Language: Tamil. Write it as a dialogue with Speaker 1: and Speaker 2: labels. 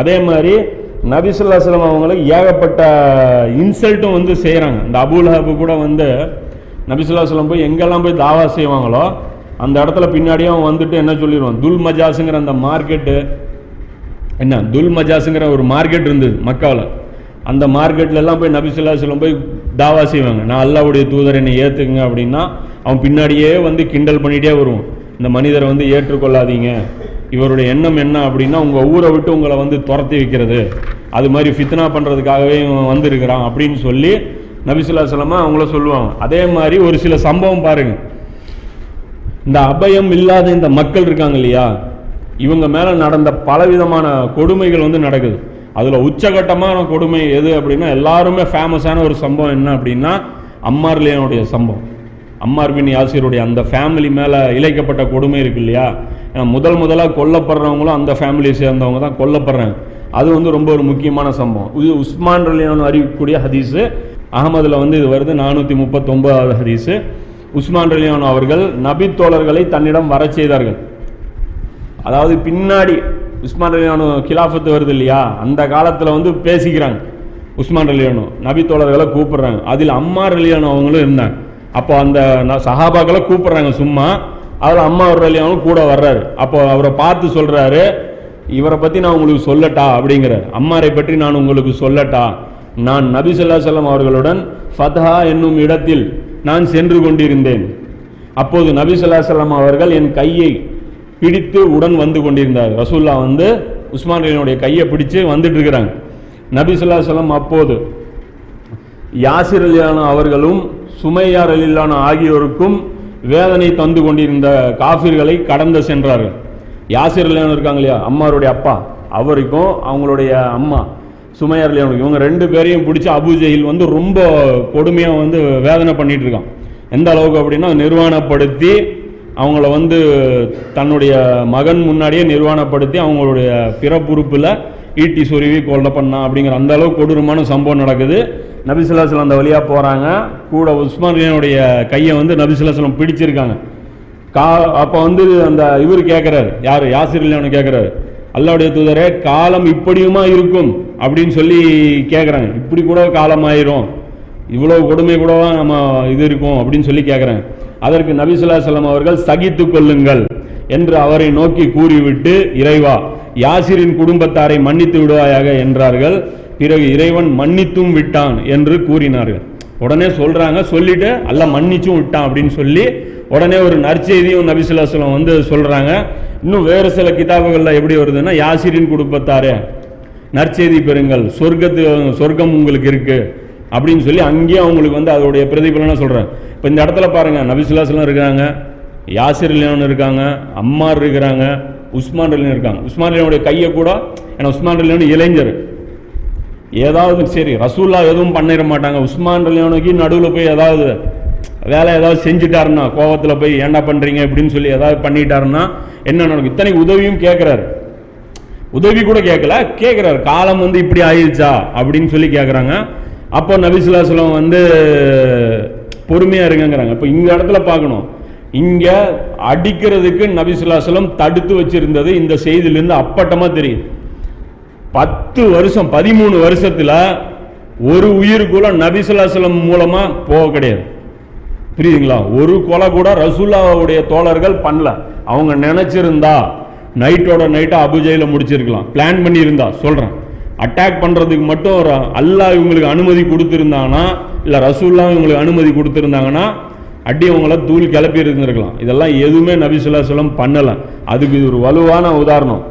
Speaker 1: அதே மாதிரி நபிசுல்லாஸ்லம் அவங்களுக்கு ஏகப்பட்ட இன்சல்ட்டும் வந்து செய்கிறாங்க இந்த அபுல்ஹாபு கூட வந்து நபிசுல்லாஸ்லம் போய் எங்கெல்லாம் போய் தாவா செய்வாங்களோ அந்த இடத்துல பின்னாடியே அவன் வந்துட்டு என்ன சொல்லிடுவான்? துல் மஜாஸுங்கிற அந்த மார்க்கெட்டு என்ன? துல் மஜாஸுங்கிற ஒரு மார்க்கெட் இருந்தது மக்காவில். அந்த மார்க்கெட்லலாம் போய் நபிசுல்லாஸ்லம் போய் தாவா செய்வாங்க. நான் அல்லாவுடைய தூதர் என்னை ஏற்றுக்குங்க அப்படின்னா அவன் பின்னாடியே வந்து கிண்டல் பண்ணிகிட்டே வருவான். இந்த மனிதரை வந்து ஏற்றுக்கொள்ளாதீங்க. இவருடைய எண்ணம் என்ன அப்படின்னா உங்கள் ஊரை விட்டு உங்களை வந்து துரத்தி வைக்கிறது. அது மாதிரி ஃபித்னா பண்ணுறதுக்காகவே இவன் வந்திருக்கிறான் அப்படின்னு சொல்லி நபிசுல்லா சொல்லமாக அவங்கள சொல்லுவாங்க. அதே மாதிரி ஒரு சில சம்பவம் பாருங்கள் இந்த அபயம் இல்லாத இந்த மக்கள் இருக்காங்க இல்லையா? இவங்க மேலே நடந்த பலவிதமான கொடுமைகள் வந்து நடக்குது. அதில் உச்சகட்டமான கொடுமை எது அப்படின்னா எல்லாருமே ஃபேமஸான ஒரு சம்பவம் என்ன அப்படின்னா அம்மார்லியனுடைய சம்பவம். அம்மார் பின் யாசிருடைய அந்த ஃபேமிலி மேலே இழைக்கப்பட்ட கொடுமை இருக்கு இல்லையா? முதல் முதலாக கொல்லப்படுறவங்களும் அந்த ஃபேமிலியை சேர்ந்தவங்க தான் கொல்லப்படுறாங்க. அது வந்து ரொம்ப ஒரு முக்கியமான சம்பவம். இது உஸ்மான் ரலியான் அறிவிக்கக்கூடிய ஹதீஸு. அகமதில் வந்து இது வருது நானூற்றி முப்பத்தொன்பதாவது ஹதீஸு. உஸ்மான் ரலியான் அவர்கள் நபி தோழர்களை தன்னிடம் வர செய்தார்கள். அதாவது பின்னாடி உஸ்மான் ரலியானு கிலாஃபத்து வருது இல்லையா? அந்த காலத்தில் வந்து பேசிக்கிறாங்க உஸ்மான் ரலியானு நபி தோழர்களை கூப்பிடுறாங்க. அதில் அம்மா ரலியானு அவங்களும் இருந்தாங்க. அப்போ அந்த சஹாபாக்களை கூப்பிடுறாங்க சும்மா. அவர் அம்மா ரலியானும் கூட வர்றாரு. அப்போ அவரை பார்த்து சொல்கிறாரு இவரை பற்றி நான் உங்களுக்கு சொல்லட்டா? அப்படிங்கிறார். அம்மாரை பற்றி நான் உங்களுக்கு சொல்லட்டா? நான் நபி ஸல்லல்லாஹு அவர்களுடன் ஃபத்ஹா என்னும் இடத்தில் நான் சென்று கொண்டிருந்தேன். அப்போது நபி ஸல்லல்லாஹு அவர்கள் என் கையை பிடித்து உடன் வந்து கொண்டிருந்தார். ரசூல்லா வந்து உஸ்மான்லினுடைய கையை பிடிச்சு வந்துட்டு இருக்கிறாங்க. நபி ஸல்லல்லாஹு அப்போது யாசிர் அலிலான அவர்களும் சுமையார் அலிலான ஆகியோருக்கும் வேதனை தந்து கொண்டிருந்த காஃபிர்களை கடந்து சென்றார்கள். யாசிர் லேவன் இருக்காங்க இல்லையா? அம்மாருடைய அப்பா. அவருக்கும் அவங்களுடைய அம்மா சுமையார் அலிலான் இவங்க ரெண்டு பேரையும் பிடிச்சி அபு ஜெயில் வந்து ரொம்ப கொடுமையாக வந்து வேதனை பண்ணிட்டு இருக்கான். எந்த அளவுக்கு அப்படின்னா நிர்வாணப்படுத்தி அவங்கள வந்து தன்னுடைய மகன் முன்னாடியே நிர்வாணப்படுத்தி அவங்களுடைய பிறப்புறுப்பில் ஈட்டி சொருவி கொலை பண்ணா அப்படிங்கிற அந்த அளவுக்கு கொடூரமான சம்பவம் நடக்குது. நபிசுல்லாஸ்லம் அந்த வழியாக போகிறாங்க கூட உஸ்மானியனுடைய கையை வந்து நபிசுல்லாஸ்லம் பிடிச்சிருக்காங்க. கா அப்போ வந்து அந்த இவர் கேட்குறாரு யார்? யாசிர் இல்லைன்னு கேட்குறாரு அல்லாவுடைய தூதரே காலம் இப்படியுமா இருக்கும் அப்படின்னு சொல்லி கேட்குறாங்க இப்படி கூட காலம் ஆயிரும். இவ்வளோ கொடுமை கூடவா நம்ம இது இருக்கும் அப்படின்னு சொல்லி கேட்குறாங்க அதற்கு நபிசுல்லா செல்லம் அவர்கள் சகித்து கொள்ளுங்கள் என்று அவரை நோக்கி கூறிவிட்டு இறைவா யாசிரின் குடும்பத்தாரை மன்னித்து விடுவாயாக என்றார்கள். பிறகு இறைவன் மன்னித்தும் விட்டான் என்று கூறினார்கள். உடனே சொல்றாங்க சொல்லிட்டு அல்ல மன்னிச்சும் விட்டான் அப்படின்னு சொல்லி உடனே ஒரு நற்செய்தியும் நபிசுல்லா வந்து சொல்றாங்க. இன்னும் வேறு சில கிதாபுகளில் எப்படி வருதுன்னா யாசிரின் குடும்பத்தாரே நற்செய்தி பெறுங்கள். சொர்க்கத்து சொர்க்கம் உங்களுக்கு இருக்கு அப்படின்னு சொல்லி அங்கேயும் அவங்களுக்கு வந்து அதோடைய பிரதிபலனை சொல்கிறேன் இப்போ இந்த இடத்துல பாருங்க நபிசுல்லாஸ்லாம் இருக்காங்க யாசிர் அலியான் இருக்காங்க அம்மார் இருக்கிறாங்க உஸ்மான் அலியன் இருக்காங்க. உஸ்மான் அலினுடைய கையை கூட ஏன்னா உஸ்மான் அலினு இளைஞர். ஏதாவது சரி ரசூல்லா எதுவும் பண்ணிட மாட்டாங்க. உஸ்மான் அலினுக்கு நடுவில் போய் ஏதாவது வேலை ஏதாவது செஞ்சுட்டாருன்னா கோவத்தில் போய் ஏன்டா பண்ணுறீங்க இப்படின்னு சொல்லி ஏதாவது பண்ணிட்டாருன்னா என்ன நடக்கும்? இத்தனை உதவியும் கேட்குறாரு உதவி கூட கேட்கல கேட்குறாரு காலம் வந்து இப்படி ஆயிடுச்சா? அப்படின்னு சொல்லி கேட்குறாங்க அப்போ நபிசுல்லாஸ்லம் வந்து பொறுமையாக இருங்கங்கிறாங்க. இப்போ இந்த இடத்துல பார்க்கணும். இங்கே அடிக்கிறதுக்கு நபிசுல்லாசலம் தடுத்து வச்சிருந்தது இந்த செய்தியிலேருந்து அப்பட்டமாக தெரியுது. பத்து வருஷம் பதிமூணு வருஷத்துல ஒரு உயிருக்குள்ள நபிசுல்லாசலம் மூலமா போக கிடையாது. புரியுதுங்களா? ஒரு கொலை கூட ரசூல்லாவுடைய தோழர்கள் பண்ணல. அவங்க நினைச்சிருந்தா நைட்டோட நைட்டா அபுஜையில முடிச்சிருக்கலாம். பிளான் பண்ணியிருந்தா சொல்றேன். அட்டாக் பண்றதுக்கு மட்டும் அல்லாஹ் இவங்களுக்கு அனுமதி கொடுத்துருந்தாங்கன்னா இல்ல ரசூல்லா இவங்களுக்கு அனுமதி கொடுத்துருந்தாங்கன்னா அடி தூள் கிளப்பி இருந்திருக்கலாம் இதெல்லாம் எதுவுமே நபி சொல்லம் அலைஹி அதுக்கு இது ஒரு வலுவான உதாரணம்.